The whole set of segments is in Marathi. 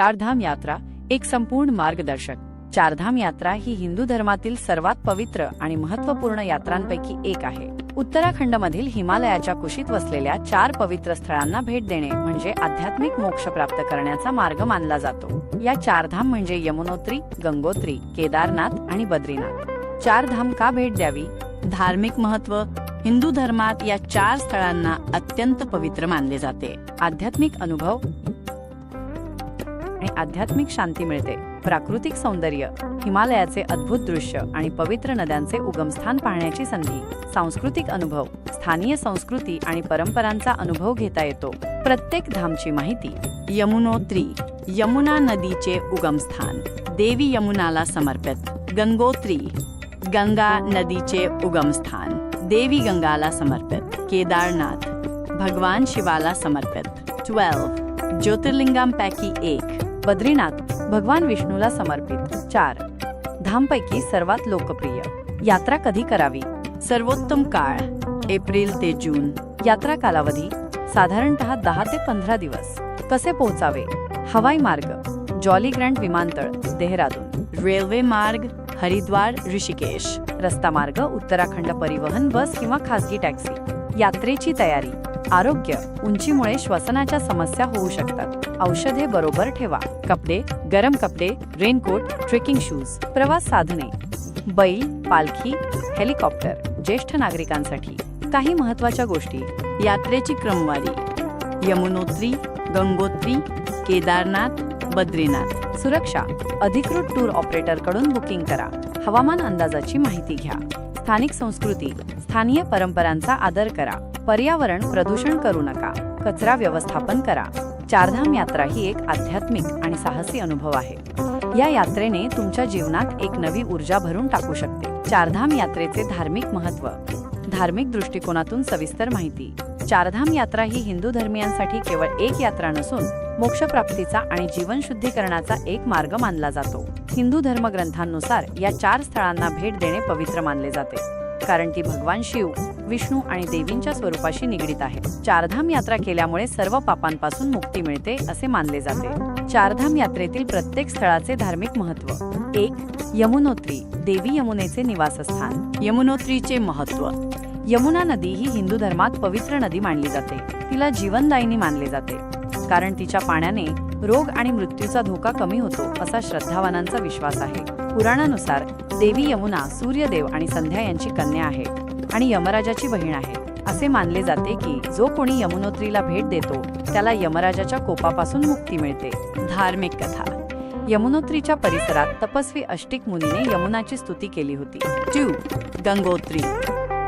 चारधाम यात्रा एक संपूर्ण मार्गदर्शक. चारधाम यात्रा ही हिंदू धर्मातील सर्वात पवित्र आणि महत्त्वपूर्ण यात्रांपैकी एक आहे. उत्तराखंडमधील हिमालयाच्या कुशीत वसलेल्या चार पवित्र स्थळांना भेट देणे म्हणजे आध्यात्मिक मोक्ष प्राप्त करण्याचा मार्ग मानला जातो. या चारधाम म्हणजे यमुनोत्री गंगोत्री केदारनाथ आणि बद्रीनाथ. चारधाम का भेट द्यावी? धार्मिक महत्त्व हिंदू धर्मात या चार स्थळांना अत्यंत पवित्र मानले जाते. आध्यात्मिक अनुभव आणि आध्यात्मिक शांती मिळते. प्राकृतिक सौंदर्य हिमालयाचे अद्भुत दृश्य आणि पवित्र नद्यांचे उगमस्थान पाहण्याची संधी. सांस्कृतिक अनुभव स्थानीय संस्कृती आणि परंपरांचा अनुभव घेता येतो. प्रत्येक धामची माहिती यमुनोत्री यमुना नदीचे उगमस्थान. देवी यमुनाला समर्पित. गंगोत्री गंगा नदीचे उगमस्थान. देवी गंगाला समर्पित. केदारनाथ भगवान शिवाला समर्पित. ट्वेल्व ज्योतिर्लिंगांपैकी एक. बद्रीनाथ भगवान विष्णूला समर्पित. चार. धामपैकी सर्वात लोकप्रिय. यात्रा कधी करावी? सर्वोत्तम काळ. एप्रिल ते जून. यात्रा कालावधी साधारणतः दहा ते पंधरा दिवस. कसे पोहोचावे? हवाई मार्ग जॉली ग्रँड विमानतळ देहरादून. रेल्वे मार्ग हरिद्वार ऋषिकेश. रस्ता मार्ग उत्तराखंड परिवहन बस किंवा खासगी टॅक्सी. यात्रेची तयारी. आरोग्य उंचीमुळे श्वसनाच्या समस्या होऊ शकतात. औषधे बरोबर ठेवा. कपडे गरम कपडे रेनकोट ट्रेकिंग शूज प्रवास साधने बैल पालखी हेलिकॉप्टर ज्येष्ठ नागरिकांसाठी. काही महत्त्वाच्या गोष्टी. यात्रेची क्रमवारी. यमुनोत्री गंगोत्री केदारनाथ बद्रीनाथ. सुरक्षा. अधिकृत टूर ऑपरेटरकडून बुकिंग करा. हवामान अंदाजाची माहिती घ्या. स्थानिक संस्कृती. स्थानीय परंपरांचा आदर करा. पर्यावरण प्रदूषण करू नका. कचरा व्यवस्थापन करा. चारधाम यात्रा ही एक आध्यात्मिक आणि साहसी अनुभव आहे. या यात्रेने तुमच्या जीवनात एक नवी ऊर्जा भरून टाकू शकते. चारधाम यात्रेचे धार्मिक महत्त्व धार्मिक दृष्टिकोनातून सविस्तर माहिती. चारधाम यात्रा ही हिंदू धर्मियांसाठी केवळ एक यात्रा नसून मोक्षप्राप्तीचा आणि जीवन शुद्धीकरणाचा एक मार्ग मानला जातो. हिंदू धर्मग्रंथांनुसार या चार स्थळांना भेट देणे पवित्र मानले जाते. कारण ती भगवान शिव विष्णू आणि देवींच्या स्वरूपाशी निगडीत आहे चारधाम यात्रा केल्यामुळे सर्व पापांपासून मुक्ती मिळते असे मानले जाते. चारधाम यात्रेतील प्रत्येक स्थळाचे धार्मिक महत्त्व. एक यमुनोत्री देवी यमुनेचे निवासस्थान. यमुनोत्रीचे महत्त्व. यमुना नदी ही हिंदू धर्मात पवित्र नदी मानली जाते. तिला जीवनदायिनी मानले जाते. कारण तिच्या पाण्याने रोग आणि मृत्यूचा धोका कमी होतो असा श्रद्धावानांचा विश्वास आहे. पुराणानुसार देवी यमुना सूर्यदेव आणि संध्या यांची कन्या आहे आणि यमराजाची बहीण आहे. असे मानले जाते की जो कोणी यमुनोत्रीला भेट देतो त्याला यमराजाच्या कोपापासून मुक्ती मिळते. धार्मिक कथा. यमुनोत्रीच्या परिसरात तपस्वी अष्टिक मुनीने यमुनाची स्तुती केली होती. ट्यू गंगोत्री.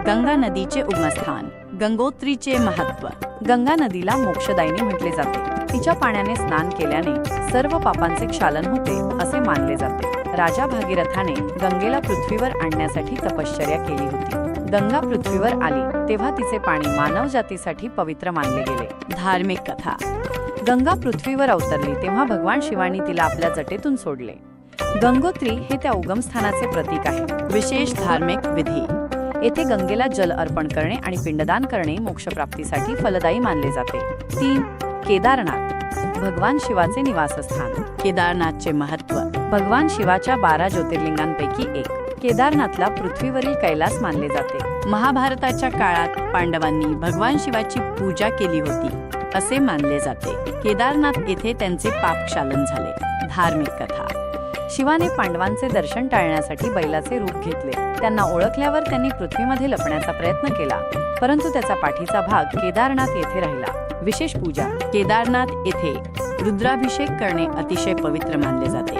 गंगा नदीचे उगमस्थान. गंगोत्रीचे महत्त्व. गंगा नदीला मोक्षदायिनी म्हटले जाते. तिच्या पाण्याने स्नान केल्याने सर्व पापांचे क्षालन होते असे मानले जाते. राजा भागीरथाने गंगेला पृथ्वीवर आणण्यासाठी तपश्चर्या केली होती. गंगा पृथ्वीवर आली तेव्हा तिचे पाणी मानव जातीसाठी पवित्र मानले गेले. धार्मिक कथा. गंगा पृथ्वीवर अवतरली तेव्हा भगवान शिवानी तिला आपल्या जटेतून सोडले. गंगोत्री हे त्या उगमस्थानाचे प्रतीक आहे. विशेष धार्मिक विधी. येथे गंगेला जल अर्पण करणे आणि पिंडदान करणे मोक्षप्राप्तीसाठी फलदायी मानले जाते. तीन केदारनाथ. भगवान शिवाचे निवासस्थान. केदारनाथचे महत्त्व. भगवान शिवाच्या बारा ज्योतिर्लिंगांपैकी एक. केदारनाथला पृथ्वीवरील कैलास मानले जाते. महाभारताच्या काळात पांडवांनी भगवान शिवाची पूजा केली होती असे मानले जाते. केदारनाथ येथे त्यांचे पाप क्षालन झाले. धार्मिक कथा. शिवाने पांडवांचे दर्शन टाळण्यासाठी बैलाचे रूप घेतले. त्यांना ओळखल्यावर त्यांनी पृथ्वीमध्ये लपण्याचा प्रयत्न केला परंतु त्याचा पाठीचा भाग केदारनाथ येथे राहिला. विशेष पूजा केदारनाथ येथे रुद्राभिषेक करणे अतिशय पवित्र मानले जाते.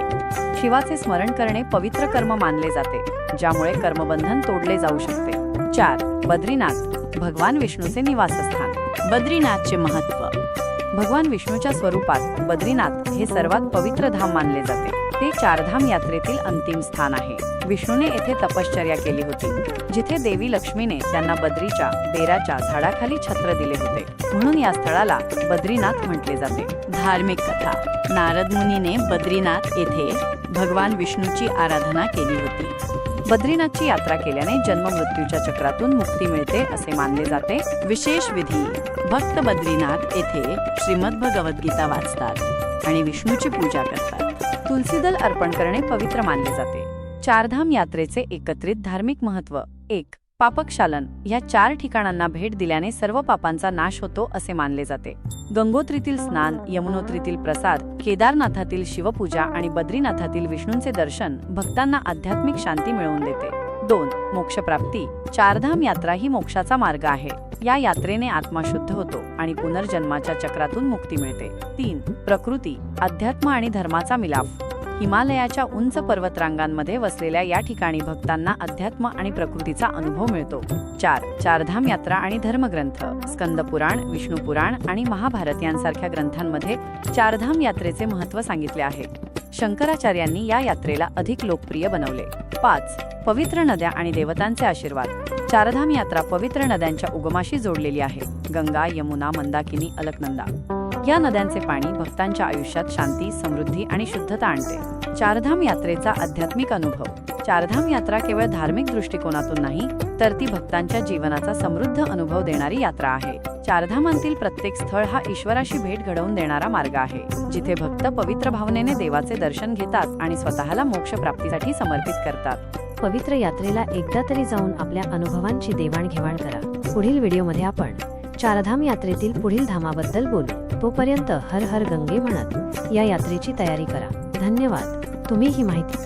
शिवाचे स्मरण करणे पवित्र कर्म मानले जाते ज्यामुळे कर्मबंधन तोडले जाऊ शकते. चार बद्रीनाथ भगवान विष्णूचे निवासस्थान. बद्रीनाथचे महत्त्व. भगवान विष्णूच्या स्वरूपात बद्रीनाथ हे सर्वात पवित्र धाम मानले जाते. ते चारधाम यात्रेतील अंतिम स्थान आहे. विष्णूने येथे तपश्चर्या केली होती जिथे देवी लक्ष्मीने त्यांना बद्रीच्या बेराच्या झाडाखाली छत्र दिले होते. म्हणून या स्थळाला बद्रीनाथ म्हटले जाते. धार्मिक कथा. नारद मुनीने बद्रीनाथ येथे भगवान विष्णूची आराधना केली होती. बद्रीनाथची यात्रा केल्याने जन्म मृत्यूच्या चक्रातून मुक्ती मिळते असे मानले जाते. विशेष विधी. भक्त बद्रीनाथ येथे श्रीमद भगवद्गीता वाचतात आणि विष्णूची पूजा करतात. तुलसीदल अर्पण करणे पवित्र मानले जाते. चारधाम यात्रेचे एकत्रित धार्मिक महत्त्व. एक पापक्षालन. ह्या चार ठिकाणांना भेट दिल्याने सर्व पापांचा नाश होतो असे मानले जाते. गंगोत्रीतील स्नान यमुनोत्रीतील प्रसाद केदारनाथातील शिवपूजा आणि बद्रीनाथातील विष्णूंचे दर्शन भक्तांना आध्यात्मिक शांती मिळवून देते. दोन मोक्षप्राप्ती. चारधाम यात्रा ही मोक्षाचा मार्ग आहे. या यात्रेने आत्मा शुद्ध होतो आणि पुनर्जन्माच्या चक्रातून मुक्ती मिळते. तीन प्रकृती अध्यात्म आणि धर्माचा मिलाफ. हिमालयाच्या उंच पर्वतरांगांमध्ये वसलेल्या या ठिकाणी भक्तांना अध्यात्म आणि प्रकृतीचा अनुभव मिळतो. चार चारधाम यात्रा आणि धर्मग्रंथ स्कंदपुराण विष्णुपुराण आणि महाभारत यांसारख्या ग्रंथांमध्ये चारधाम यात्रेचे महत्त्व सांगितले आहे. शंकराचार्यांनी या यात्रेला अधिक लोकप्रिय बनवले. पाच पवित्र नद्या आणि देवतांचे आशीर्वाद. चारधाम यात्रा पवित्र नद्यांच्या उगमाशी जोडलेली आहे. गंगा यमुना मंदाकिनी अलकनंदा. या नद्यांचे पाणी भक्तांच्या आयुष्यात शांती समृद्धी आणि शुद्धता आणते. चारधाम यात्रेचा आध्यात्मिक अनुभव. चारधाम यात्रा केवळ धार्मिक दृष्टिकोनातून नाही तर ती भक्तांच्या जीवनाचा समृद्ध अनुभव देणारी यात्रा आहे. चारधामांतील प्रत्येक स्थळ हा ईश्वराशी भेट घडवून देणारा मार्ग आहे. जिथे भक्त पवित्र भावनेने देवाचे दर्शन घेतात आणि स्वतःला मोक्ष प्राप्तीसाठी समर्पित करतात. पवित्र यात्रेला एकदा तरी जाऊन आपल्या अनुभवांची देवाणघेवाण करा. पुढील व्हिडिओमध्ये आपण चारधाम यात्रेतील पुढील धामाबद्दल बोलू. तोपर्यंत हर हर गंगे म्हणत या यात्रेची तयारी करा. धन्यवाद. तुम्ही ही माहिती